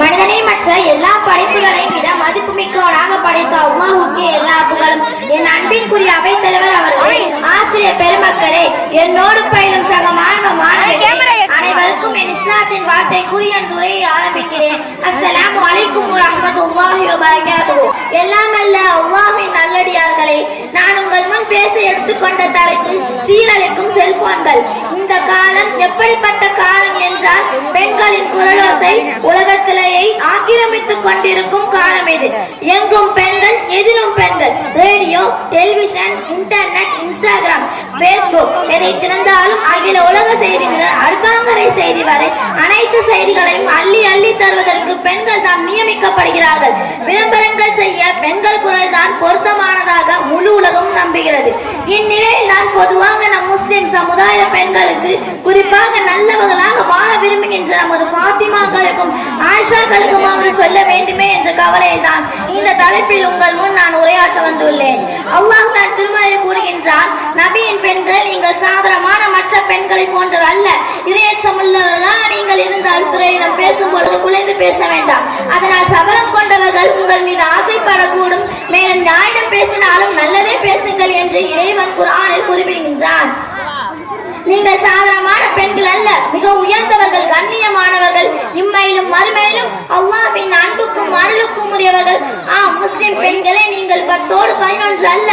மனிதனை மற்ற எல்லா படைப்புகளையும் விட மதிப்புமிக்கவனாக படைத்த அல்லாஹுக்கு எல்லா புகழும். என் அன்பிற்குரிய அவைத்தலைவர் அவர்களே ஆசிரியர் பெருமக்களே என்னோடு பயிலும் சக மாணவ மாணவர்களே அனைவருக்கும் என் இஸ்லாத்தின் வார்த்தை கூறி என் துறையை ஆரம்பிக்கிறேன். அஸ்ஸலாமு அலைக்கும் வரஹ்மத்துல்லாஹி வபரகாத்துஹு. எல்லாம் அல்ல அல்லாஹ்வின் நல்லடியார்களே. நான் உங்கள் முன் பேச எடுத்துக்கொண்ட தலைப்பு சீரழிக்கும் செல்போன்கள் இந்த காலம் எப்படிப்பட்ட காலம் என்றால் பெண்களின் குரலோசை உலகத்திலேயே ஆக்கிரமித்துக் கொண்டிருக்கும் காலம் இது. எங்கும் பெண்கள் எதிலும் பெண்கள். Radio television internet Instagram Facebook எதை திறந்தாலும் அகில உலக செய்தி முதல் அடுப்பாங்கரை செய்தி வரை அனைத்து செய்திகளையும் அள்ளி அள்ளி தருவதற்கு பெண்கள் தாம் நியமிக்கப்படுகிறார்கள். விளம்பரங்கள் செய்ய பெண்கள் குரல் தான் பொருத்தமானதாக முழு உலகம் நம்புகிறது. இந்நிலையில் நான் பொதுவாக நம் முஸ்லிம் சமுதாய பெண்களுக்கு குறிப்பாக நல்லவர்களாக வாழ விரும்புகின்ற நமது பாத்திமாக்களுக்கும் ஆயிஷாக்களுக்குமாவது சொல்ல வேண்டுமே என்ற கவலையில் தான் இந்த தலைப்பில் உங்கள் முன் நான் உரையாற்ற வந்துள்ளேன். அல்லாஹ் தான் திருமலையில் கூறுகின்றார் நபியின் பெண்கள் நீங்கள் சாதாரணமான மற்ற பெண்களை போன்றவர் அல்ல. இரையச்சமுள்ளவர்களா நீங்கள் இருந்தால் பிறரிடம் பேசும் பொழுது குலைந்து பேச வேண்டாம். அதனால் சபலம் கொண்டவர்கள் உங்கள் மீது ஆசைப்படக்கூடும். பேசினாலும் நல்லதே பேசுங்கள் என்று இறைவன் குரானில் குறிப்பிடுகின்றான். நீங்கள் சாதாரணமான பெண்கள் அல்ல மிக உயர்ந்தவர்கள் கண்ணியமானவர்கள் இம்மையிலும் மறுமையிலும் அல்லாஹ்வின் அன்புக்கும் அருளுக்கும் உரியவர்கள். ஆம் முஸ்லிம் பெண்களே நீங்கள் பத்தோடு பதினொன்று அல்ல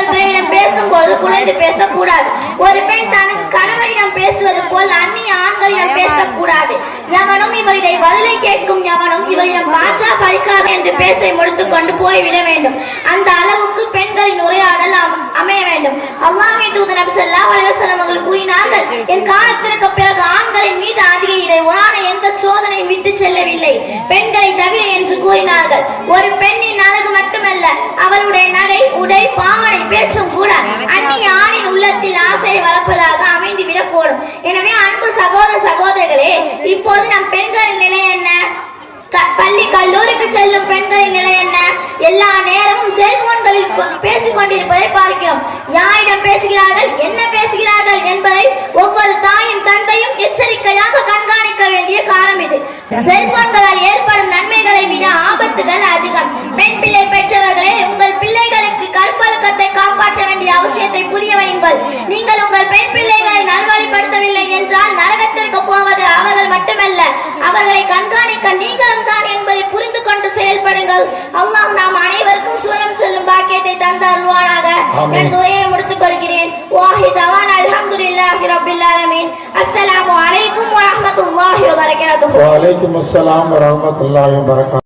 நீங்கள் பிறரிடம் பேசும்போது குழந்தை பேசக்கூடாது. ஒரு பெண் தனக்கு கணவனிடம் பேசுவது போல் அந்நிய ஆண்களிடம் பேசக்கூடாது. எவனும் இவரிடை பதிலை கேட்கும் எவனும் இவரிடம் பாச்சா பறிக்காது என்று பேச்சை முடித்துக் கொண்டு போய்விட வேண்டும். அந்த பெண்களை தவிர என்று கூறினார்கள். ஒரு பெண்ணின் அழகு மட்டுமல்ல அவளுடைய நடை உடை பாவனை பேச்சும் கூட அந்நிய ஆணின் உள்ளத்தில் ஆசையை வளர்ப்பதாக அமைந்து விடக்கூடும் எனவே அன்பு சகோதர சகோதரர்களே இப்போது நம் பெண்களின் நிலை என்ன? க- பள்ளி கல்லூரிக்கு செல்லும் பெண்களின் நிலை என்ன? எல்லா நேரமும் செல்போன்களில் பேசிக் கொண்டிருப்பதை பார்க்கிறோம். யாரிடம் பேசுகிறார்கள்? என்ன பேசுகிறார்கள் என்பதை வையுங்கள் நீங்கள் உங்கள் பெண் பிள்ளைகளை நல்வழிப்படுத்தவில்லை என்றால் நரகத்திற்கு போவது அவர்கள் மட்டுமல்ல. அவர்களை கண்காணிக்க நீங்களும் தான் என்பதை புரிந்து கொண்டு செயல்படுங்கள். அல்லாஹ் நாம் அனைவருக்கும் சுவனம் செல்லும் பாக்கியத்தை தந்தருவானாக ஆமென். எனது உரையை முடித்துக் கொள்கிறேன் வாஹி தவான் அல்ஹம்துலில்லாஹி ரப்பில் ஆலமீன். அஸ்ஸலாமு அலைக்கும் வரஹ்மத்துல்லாஹி வபரகாத்துஹு. வலைக்கும் அஸ்ஸலாம் வரஹ்மத்துல்லாஹி வபரகாத்துஹு.